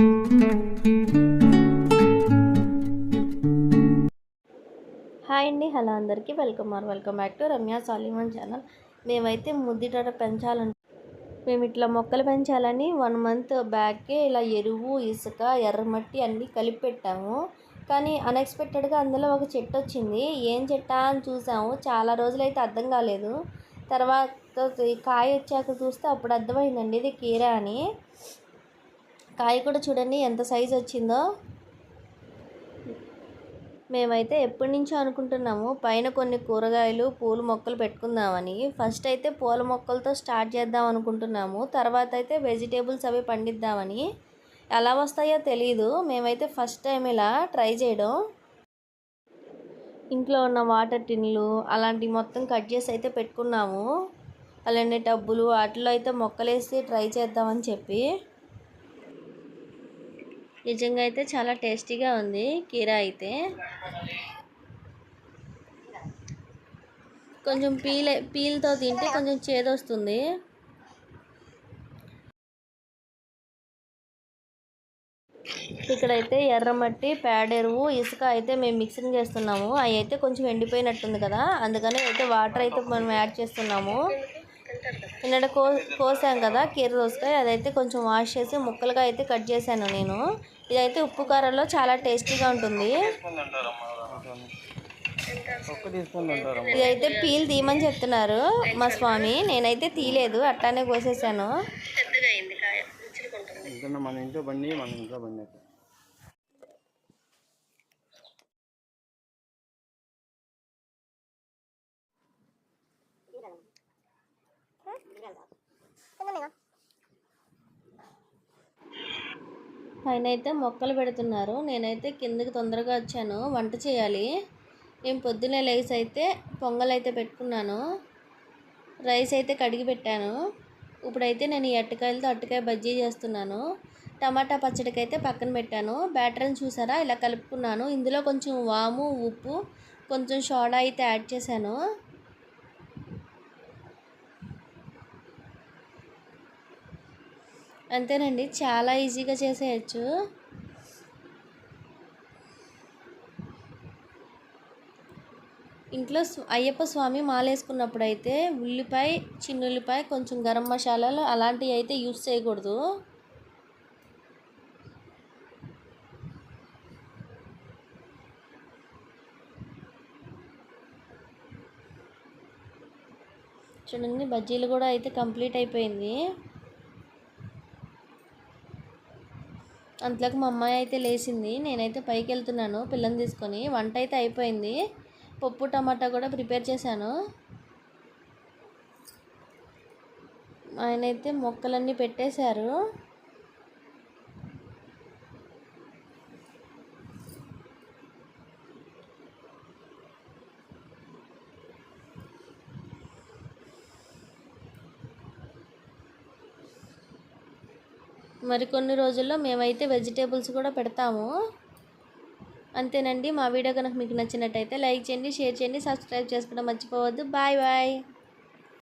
Hi అండి hello అందరికీ. Welcome or welcome back to Ramya Saliman channel. మేమైతే ముద్దిటర పెంచాలని మేము ఇట్లా మొక్కలు పెంచాలని వన్ మంత్ బ్యాకే ఇలా ఎరువు ఇసుక ఎర్రమట్టి అన్నీ కలిపి పెట్టాము కానీ అన్ఎక్స్పెక్టెడ్గా అందులో ఒక చెట్టు వచ్చింది. ఏం చెట్టా అని చూసాము. చాలా రోజులైతే అర్థం కాలేదు. తర్వాత కాయ వచ్చాక చూస్తే అప్పుడు అర్థమైందండి ఇది కీరా అని. కాయ కూడా చూడండి ఎంత సైజు వచ్చిందో. మేమైతే ఎప్పటి నుంచో అనుకుంటున్నాము పైన కొన్ని కూరగాయలు పూల మొక్కలు పెట్టుకుందామని. ఫస్ట్ అయితే పూల మొక్కలతో స్టార్ట్ చేద్దాం అనుకుంటున్నాము తర్వాత అయితే వెజిటేబుల్స్ అవి పండిద్దామని. ఎలా వస్తాయో తెలియదు మేమైతే ఫస్ట్ టైం ఇలా ట్రై చేయడం. ఇంట్లో ఉన్న వాటర్ టిన్లు అలాంటివి మొత్తం కట్ చేసి అయితే పెట్టుకున్నాము. అలానే టబ్బులు వాటిలో అయితే మొక్కలేసి ట్రై చేద్దామని చెప్పి. నిజంగా అయితే చాలా టేస్టీగా ఉంది కీరా అయితే. కొంచెం పీల్ పీల్తో తింటే కొంచెం చేదొస్తుంది. ఇక్కడైతే ఎర్రమట్టి పేడెరువు ఇసుక అయితే మేము మిక్సింగ్ చేస్తున్నాము. అవి అయితే కొంచెం ఎండిపోయినట్టుంది కదా. అందుకని అయితే వాటర్ అయితే మనం యాడ్ చేస్తున్నాము. నిన్న కో కోసాం కదా కీర దోసకాయ అదైతే కొంచెం వాష్ చేసి ముక్కలుగా అయితే కట్ చేశాను నేను. ఇదైతే ఉప్పు కారంలో చాలా టేస్టీగా ఉంటుంది. ఇదైతే పీల్ తీయమని చెప్తున్నారు మా స్వామి. నేనైతే తీయలేదు అట్లానే కోసేసాను. మన ఇంట్లో బండి మన ఇంట్లో బండి పైన అయితే మొక్కలు పెడుతున్నారు. నేనైతే కిందకి తొందరగా వచ్చాను. వంట చేయాలి. నేను పొద్దున్నే లేచి అయితే పొంగల్ అయితే పెట్టుకున్నాను. రైస్ అయితే కడిగి పెట్టాను. ఇప్పుడైతే నేను ఈ అట్టకాయలతో అట్టకాయ బజ్జీ చేస్తున్నాను. టమాటా పచ్చడికి అయితే పక్కన పెట్టాను. బ్యాటర్ని చూసారా? ఇలా కలుపుకున్నాను. ఇందులో కొంచెం వాము ఉప్పు కొంచెం సోడా అయితే యాడ్ చేశాను. అంతేనండి. చాలా ఈజీగా చేసేయచ్చు. ఇంట్లో అయ్యప్ప స్వామి మాలేసుకున్నప్పుడు అయితే ఉల్లిపాయ చిన్నుల్లిపాయ కొంచెం గరం మసాలాలు అలాంటివి అయితే యూస్ చేయకూడదు. చూడండి బజ్జీలు కూడా అయితే కంప్లీట్ అయిపోయింది. అంతలోకి మా అమ్మాయి అయితే లేచింది. నేనైతే పైకి వెళ్తున్నాను పిల్లని తీసుకొని. వంట అయితే అయిపోయింది. పప్పు టమాటా కూడా ప్రిపేర్ చేశాను. ఆయనైతే మొక్కలన్నీ పెట్టేశారు. మరికొన్ని రోజుల్లో మేమైతే వెజిటేబుల్స్ కూడా పెడతాము. అంతేనండి. మా వీడియో కనుక మీకు నచ్చినట్టయితే లైక్ చేయండి షేర్ చేయండి సబ్స్క్రైబ్ చేసుకోవడం మర్చిపోవద్దు. Bye bye.